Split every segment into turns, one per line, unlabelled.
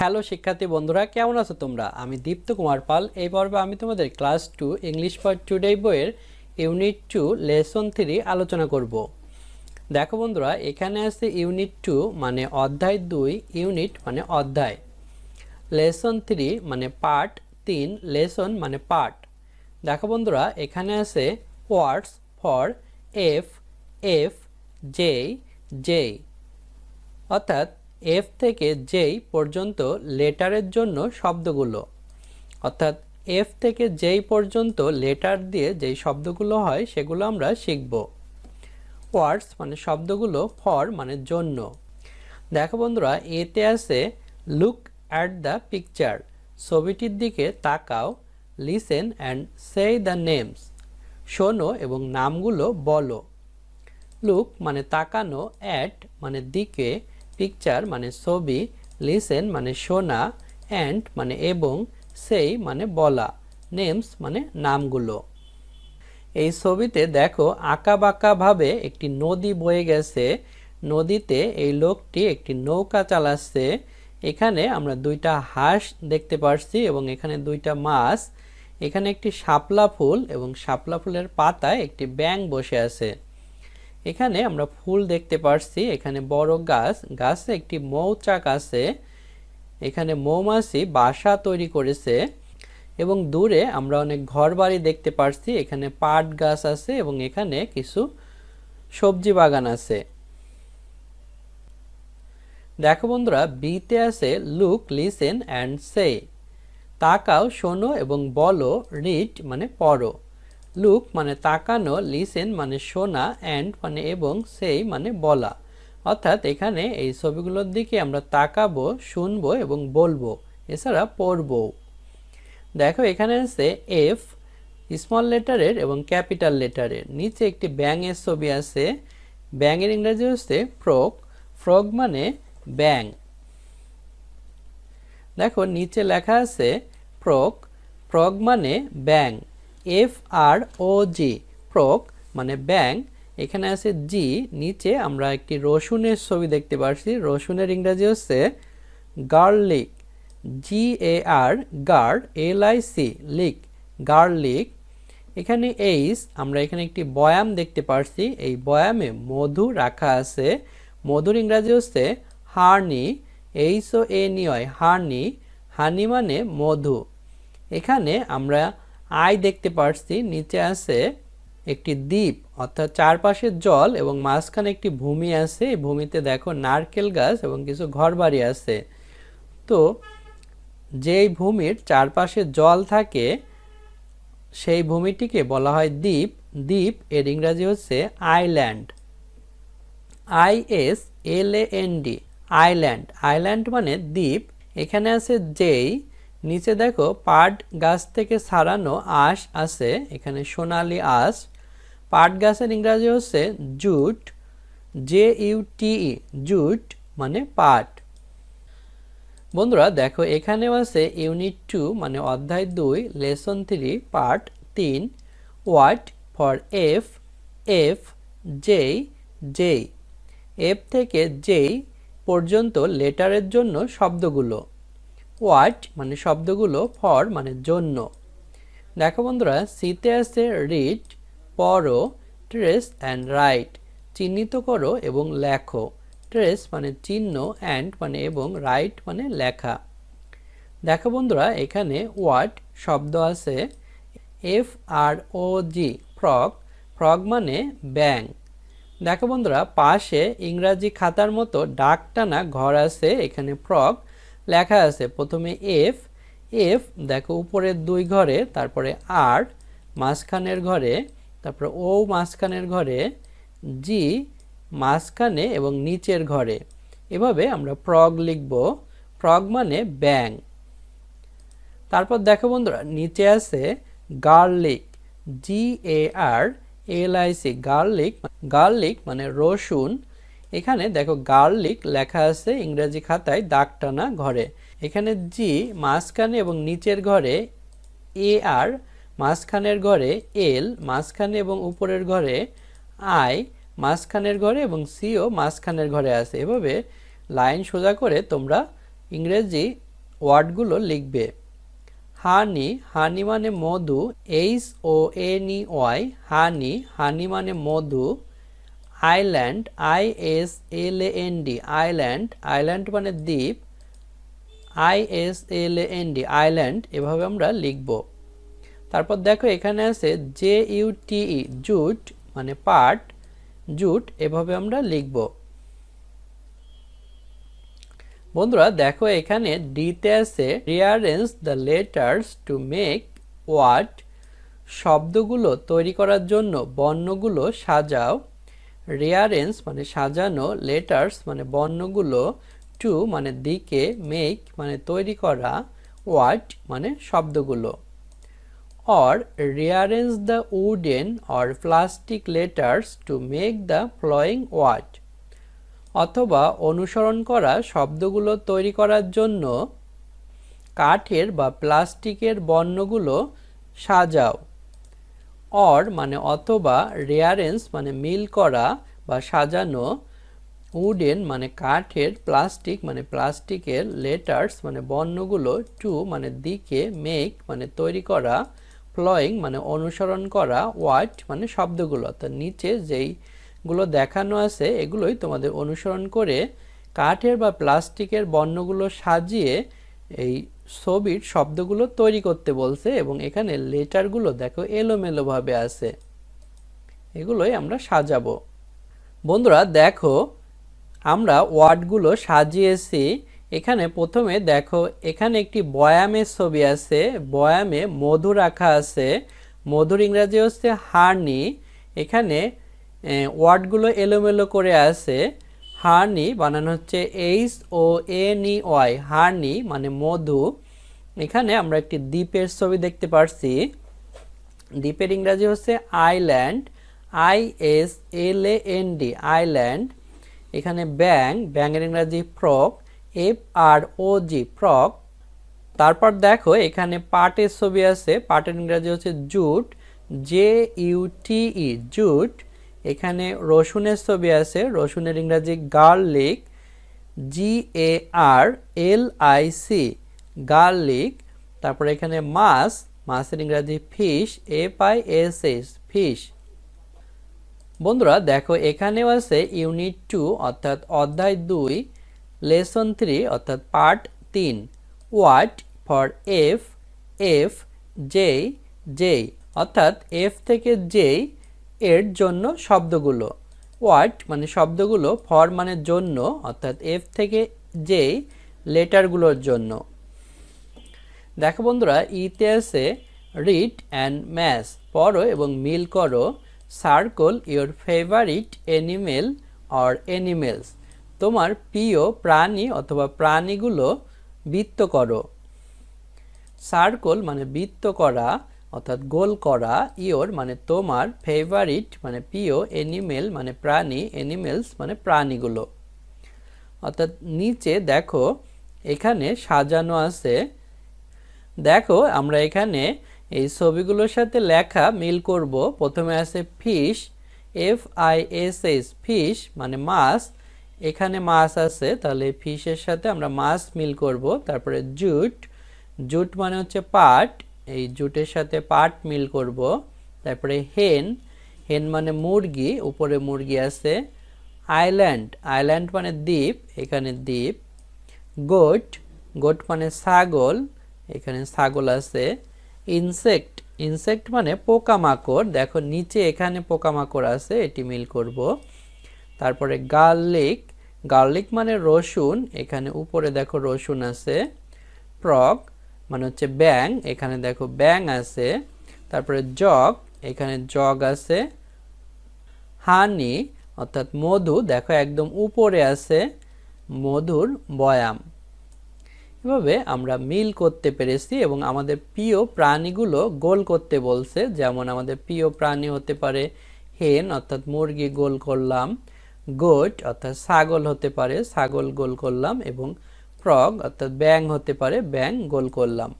Hello শিক্ষার্থী বন্ধুরা, কেমন আছো তোমরা? আমি দীপ্ত কুমার পাল। এই পর্বে আমি তোমাদের class two English for today বইয়ের ইউনিট টু, লেসন থ্রি আলোচনা করব। দেখো বন্ধুরা, এখানে আছে ইউনিট টু মানে অধ্যায় দুই, ইউনিট মানে অধ্যায়। লেসন থ্রি মানে পার্ট তিন, লেসন মানে পার্ট। দেখো বন্ধুরা, এখানে আছে words for F F, J J. অর্থাৎ এফ থেকে জেই পর্যন্ত লেটারের জন্য শব্দগুলো। অর্থাৎ এফ থেকে জেই পর্যন্ত লেটার দিয়ে যেই শব্দগুলো হয়, সেগুলো আমরা শিখব। ওয়ার্ডস মানে শব্দগুলো ফর মানে জন্য। দেখো বন্ধুরা, এতে আছে লুক অ্যাট দ্য পিকচার ছবিটির দিকে তাকাও listen and say the names শোনো এবং নামগুলো বলো। লুক মানে তাকানো অ্যাট মানে দিকে। পিকচার মানে ছবি লিসেন মানে শোনা অ্যান্ড মানে এবং সেই মানে বলা নেমস মানে নামগুলো। এই ছবিতে দেখো আঁকা বাঁকাভাবে একটি নদী বয়ে গেছে। নদীতে এই লোকটি একটি নৌকা চালাচ্ছে। এখানে আমরা দুইটা হাঁস দেখতে পারছি এবং এখানে দুইটা মাছ। এখানে একটি শাপলা ফুল এবং শাপলা ফুলের পাতায় একটি ব্যাং বসে আছে। এখানে আমরা ফুল দেখতে পারছি। এখানে বড় গাছ, গাছে একটি মৌচাক আছে। এখানে মৌমাছি বাসা তৈরি করেছে এবং দূরে আমরা অনেক ঘরবাড়ি দেখতে পারছি। এখানে পাট গাছ আছে এবং এখানে কিছু সবজি বাগান আছে। দেখো বন্ধুরা, বিতে আছে লুক, লিসেন অ্যান্ড সে। তাকাও, শোনো এবং বলো, রিড মানে পড়ো। লুক মানে তাকানো লিসেন মানে শোনা অ্যান্ড মানে এবং সেই মানে বলা। অর্থাৎ এখানে এই ছবিগুলোর দিকে আমরা তাকাবো, শুনব এবং বলব, এছাড়া পড়ব। দেখো এখানে আছে এফ স্মল লেটারের এবং ক্যাপিটাল লেটারের নিচে একটি ব্যাঙের ছবি আছে। ব্যাঙের ইংরেজি হচ্ছে ফ্রক ফ্রক মানে ব্যাং দেখো নিচে লেখা আছে ফ্রক ফ্রক মানে ব্যাং F R O G frock মানে ব্যাং এখানে আছে জি নিচে আমরা একটি রসুনের ছবি দেখতে পাচ্ছি রসুনের ইংরাজি হচ্ছে গার্লিক জি এ আর গার্ড এল আই সি লিক গার্লিক এখানে এইস আমরা এখানে একটি বয়াম দেখতে পাচ্ছি এই বয়ামে মধু রাখা আছে। মধুর ইংরাজি হচ্ছে হার্নি এইস ও এ নিয় হার্নি হানি মানে মধু। এখানে আমরা আই দেখতে পারছি, নিচে আছে একটি দ্বীপ, অর্থাৎ চারপাশে জল এবং মাঝখানে একটি ভূমি আছে। এই ভূমিতে দেখো নারকেল গাছ এবং কিছু ঘরবাড়ি আছে। তো যেই ভূমির চারপাশে জল থাকে, সেই ভূমিটিকে বলা হয় দ্বীপ। দ্বীপ এর ইংরাজি হচ্ছে island. I S L A N D, island. Island মানে দ্বীপ। এখানে আছে যেই নিচে দেখো, পাট গাছ থেকে ছাড়ানো আঁশ আছে, এখানে সোনালি আঁশ। পাট গাছের ইংরাজি হচ্ছে jute J U T E jute মানে পাট। বন্ধুরা, দেখো, এখানেও আছে ইউনিট টু মানে অধ্যায় দুই, লেসন থ্রি, পার্ট তিন watt for F F, J J. F থেকে জেই পর্যন্ত লেটারের জন্য শব্দগুলো। ওয়াট মানে শব্দগুলো ফর মানে জন্য। দেখো বন্ধুরা সিতে আছে রিড পড়ো ট্রেস অ্যান্ড রাইট চিহ্নিত করো এবং লেখো। ট্রেস মানে চিহ্ন অ্যান্ড মানে এবং রাইট মানে লেখা। দেখো বন্ধুরা, এখানে ওয়াট শব্দ আছে। F R O G frog frog মানে ব্যাং দেখো বন্ধুরা, পাশে ইংরাজি খাতার মতো ডাক টানা ঘর আছে, এখানে ফ্রগ লেখা আছে, প্রথমে এফ এফ দেখো উপরের দুই ঘরে, তারপরে আর মাঝখানের ঘরে, তারপরে ও মাঝখানের ঘরে জি মাঝখানে এবং নিচের ঘরে। এভাবে আমরা ফ্রগ লিখব। ফ্রগ মানে ব্যাং তারপর দেখো বন্ধুরা, নিচে আছে garlic G A R L I C garlic garlic মানে রসুন এখানে দেখো গার্লিক লেখা আছে ইংরেজি খাতায় দাগ টানা ঘরে। এখানে জি মাঝখানে এবং নিচের ঘরে এ আর, মাঝখানের ঘরে এল, মাঝখানে এবং উপরের ঘরে আই, মাঝখানের ঘরে এবং সিও মাঝখানের ঘরে আছে। এভাবে লাইন সোজা করে তোমরা ইংরেজি ওয়ার্ডগুলো লিখবে। হানি হানি মানে মধু, H O N Y, honey honey মানে মধু island I S L N D island island মানে দ্বীপ I S L N D island এভাবে আমরা লিখব। তারপর দেখো এখানে আছে J U T E jute মানে পাট, জুট এভাবে আমরা লিখব। বন্ধুরা দেখো এখানে ডিতে আছে rearrange the letters to make watt শব্দগুলো তৈরি করার জন্য বর্ণগুলো সাজাও। রিয়ারেঞ্জ মানে সাজানো লেটার্স মানে বর্ণগুলো টু মানে দিকে মেক মানে তৈরি করা ওয়াট মানে শব্দগুলো। or rearrange the wooden or plastic letters to make the following word অথবা অনুসরণ করা শব্দগুলো তৈরি করার জন্য কাঠের বা প্লাস্টিকের বর্ণগুলো সাজাও। অর মানে অথবা রেয়ারেন্স মানে মিল করা বা সাজানো উডেন মানে কাঠের প্লাস্টিক মানে প্লাস্টিকের লেটার্স মানে বর্ণগুলো টু মানে দিকে মেক মানে তৈরি করা ফ্লয়িং মানে অনুসরণ করা ওয়াট মানে শব্দগুলো। অর্থাৎ নিচে যেইগুলো দেখানো আছে, এগুলোই তোমাদের অনুসরণ করে কাঠের বা প্লাস্টিকের বর্ণগুলো সাজিয়ে এই ছবির শব্দগুলো তৈরি করতে বলছে এবং এখানে লেটারগুলো দেখো এলোমেলোভাবে আছে। এগুলোই আমরা সাজাবো। বন্ধুরা, দেখো, আমরা ওয়ার্ডগুলো সাজিয়েছি। এখানে প্রথমে দেখো, এখানে একটি বয়ামের ছবি আছে। বয়ামে মধু রাখা আছে। মধুর ইংরাজি হচ্ছে হার্নি। এখানে ওয়ার্ডগুলো এলোমেলো করে আছে। হার্নি বানানো হচ্ছে H O N E Y honey মানে মধু। এখানে আমরা একটি দ্বীপের ছবি দেখতে পারছি। দ্বীপের ইংরাজি হচ্ছে island, I S L A N D, island. এখানে ব্যাং ব্যাঙের ইংরাজি frog F R O G frog তারপর দেখো, এখানে পাটের ছবি আছে, পাটের ইংরাজি হচ্ছে jute, J U T E, jute. এখানে রসুনের ছবি আছে, রসুনের ইংরাজি garlic G A R L I C garlic, তারপর এখানে মাছ, মাছের ইংরাজি fish F I S S fish. বন্ধুরা, দেখো, এখানেও আছে ইউনিট টু, অর্থাৎ অধ্যায় দুই, লেসন থ্রি, অর্থাৎ পার্ট তিন। Watt for F F, J J, অর্থাৎ এফ থেকে জে এর জন্য শব্দগুলো। ওয়াট মানে শব্দগুলো ফর মানে জন্য, অর্থাৎ এফ থেকে জে লেটারগুলোর জন্য। দেখো বন্ধুরা ইতে আছে রিড অ্যান্ড ম্যাস পড়ো এবং মিল করো circle your favourite animal or animals তোমার প্রিয় প্রাণী অথবা প্রাণীগুলো বৃত্ত করো। সার্কল মানে বৃত্ত করা অর্থাৎ গোল করা, ইয়োর মানে তোমার ফেভারিট মানে প্রিয় অ্যানিমেল মানে প্রাণী অ্যানিমেলস মানে প্রাণীগুলো। অর্থাৎ নিচে দেখো, এখানে সাজানো আছে। দেখো, আমরা এখানে এই ছবিগুলোর সাথে লেখা মিল করব। প্রথমে আছে fish F I S S fish মানে মাছ। এখানে মাছ আছে, তাহলে ফিশের সাথে আমরা মাছ মিল করব। তারপরে জুট জুট মানে হচ্ছে পাট এই জুটের সাথে পাট মিল করব। তারপরে হেন হেন মানে মুরগি, উপরে মুরগি আছে আইল্যান্ড আইল্যান্ড মানে দ্বীপ, এখানে দ্বীপ। গোট গোট মানে ছাগল, এখানে ছাগল আছে। ইনসেক্ট ইনসেক্ট মানে পোকামাকড়, দেখো নিচে এখানে পোকামাকড় আছে, এটি মিল করব। তারপরে গার্লিক গার্লিক মানে রসুন, এখানে উপরে দেখো রসুন আছে। প্রক মানে হচ্ছে ব্যাং, এখানে দেখো ব্যাং আছে, তারপরে জগ, এখানে জগ আছে, হানি, অর্থাৎ মধু, দেখো একদম উপরে আছে, মধুর বয়াম। এভাবে আমরা মিল করতে পেরেছি এবং আমাদের প্রিয় প্রাণীগুলো গোল করতে বলছে, যেমন আমাদের প্রিয় প্রাণী হতে পারে হেন, অর্থাৎ মুরগি গোল করলাম, গোট, অর্থাৎ ছাগল হতে পারে, ছাগল গোল করলাম এবং ফ্রগ অর্থাৎ ব্যাং হতে পারে ব্যাং গোল করলাম।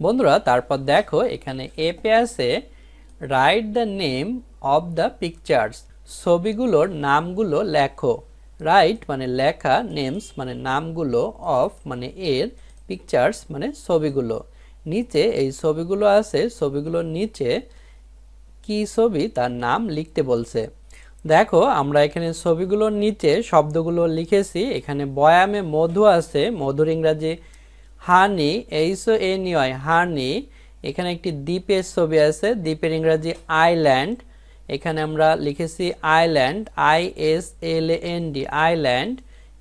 বন্ধুরা, তারপর দেখো, এখানে এপে আছে write the name of the pictures ছবিগুলোর নামগুলো লেখো। রাইট মানে লেখা নেমস মানে নামগুলো অফ মানে এর পিকচার্স মানে ছবিগুলো। নিচে এই ছবিগুলো আছে, ছবিগুলোর নিচে কি ছবি তার নাম লিখতে বলছে। দেখো, আমরা এখানে ছবিগুলোর নিচে শব্দগুলো লিখেছি। এখানে বয়ামে মধু আছে। মধুর ইংরাজি, honey H O N U honey. এখানে একটি দ্বীপের ছবি আছে। দ্বীপের ইংরাজি, আইল্যান্ড। এখানে আমরা লিখেছি island, I S L N D, island.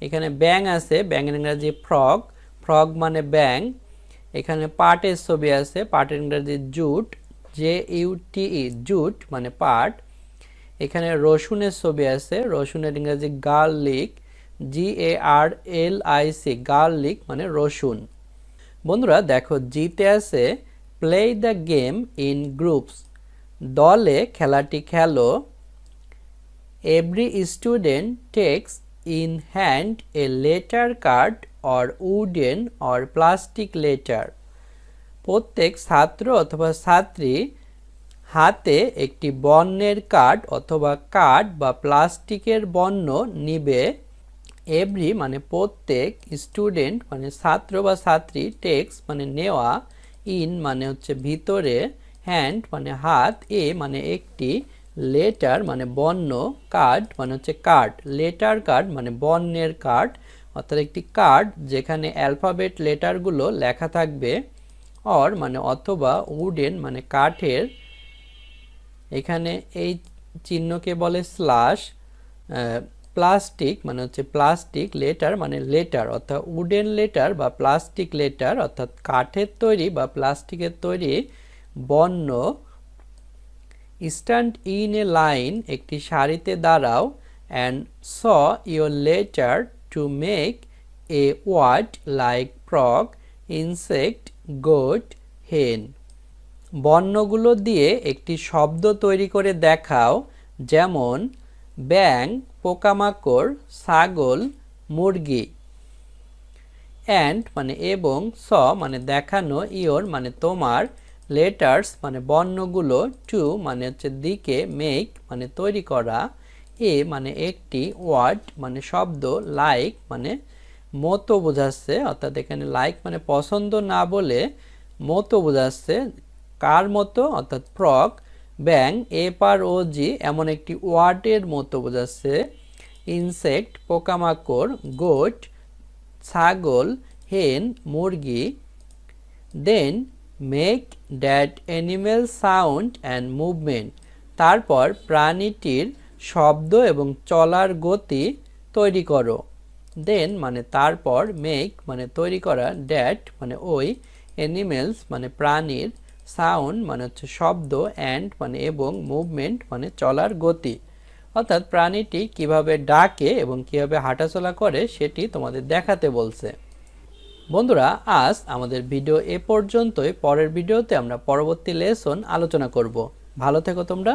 এখানে ব্যাং আছে। ব্যাঙের ইংরাজি ফ্রগ। ফ্রগ মানে ব্যাং এখানে পাটের ছবি আছে। পাটের ইংরাজি jute, J U T E, jute মানে পাট। এখানে রসুনের ছবি আছে, রসুনের ইংরাজি garlic G A R L I C garlic মানে রসুন। বন্ধুরা, দেখো, জিতে আছে play the game in groups দলে খেলাটি খেলো। Every student takes in hand a letter card or wooden or plastic letter প্রত্যেক ছাত্র অথবা ছাত্রী হাতে একটি বর্ণের কাঠ অথবা কাঠ বা প্লাস্টিকের বর্ণ নিবে। এভরি মানে প্রত্যেক স্টুডেন্ট মানে ছাত্র বা ছাত্রী টেক্স মানে নেওয়া, ইন মানে হচ্ছে ভিতরে, হ্যান্ড মানে হাত, এ মানে একটি, লেটার মানে বর্ণ, কার্ড মানে হচ্ছে কার্ড, লেটার কার্ড মানে বর্ণের কার্ড, অর্থাৎ একটি কার্ড যেখানে অ্যালফাবেট লেটারগুলো লেখা থাকবে, অর মানে অথবা উডেন মানে কাঠের এখানে এই চিহ্নকে বলে স্লাশ প্লাস্টিক মানে হচ্ছে প্লাস্টিক লেটার মানে লেটার অর্থাৎ উডেন লেটার বা প্লাস্টিক লেটার অর্থাৎ কাঠের তৈরি বা প্লাস্টিকের তৈরি বর্ণ স্ট্যান্ড ইন এ লাইন একটি সারিতে দাঁড়াও and show your letter to make a word like frog insect goat hen বর্ণগুলো দিয়ে একটি শব্দ তৈরি করে দেখাও, যেমন ব্যাং পোকামাকড়, ছাগল, মুরগি। অ্যান্ড মানে এবং, স মানে দেখানো ইওর মানে তোমার লেটার্স মানে বর্ণগুলো টু মানে হচ্ছে দিকে মেক মানে তৈরি করা এ মানে একটি ওয়ার্ড মানে শব্দ লাইক মানে মতো বোঝাচ্ছে, অর্থাৎ এখানে লাইক মানে পছন্দ না বলে মতো বোঝাচ্ছে কার মতো? অর্থাৎ প্রক। ব্যাং, এ পার ও জি, এমন একটি ওয়ার্ডের মতো বোঝাচ্ছে। ইনসেক্ট, পোকামাকড়, গোট, ছাগল, হেন, মুরগি। Then, make that animal sound and movement. তারপর প্রাণীটির শব্দ এবং চলার গতি তৈরি করো। দেন মানে তারপর, মেক মানে তৈরি করা ড্যাট মানে ওই, অ্যানিমেলস মানে প্রাণীর সাউন্ড মানে হচ্ছে শব্দ অ্যান্ড মানে এবং মুভমেন্ট মানে চলার গতি। অর্থাৎ প্রাণীটি কীভাবে ডাকে এবং কীভাবে হাঁটাচলা করে সেটি তোমাদের দেখাতে বলছে। বন্ধুরা, আজ আমাদের ভিডিও এ পর্যন্তই। পরের ভিডিওতে আমরা পরবর্তী লেসন আলোচনা করব। ভালো থেকো তোমরা।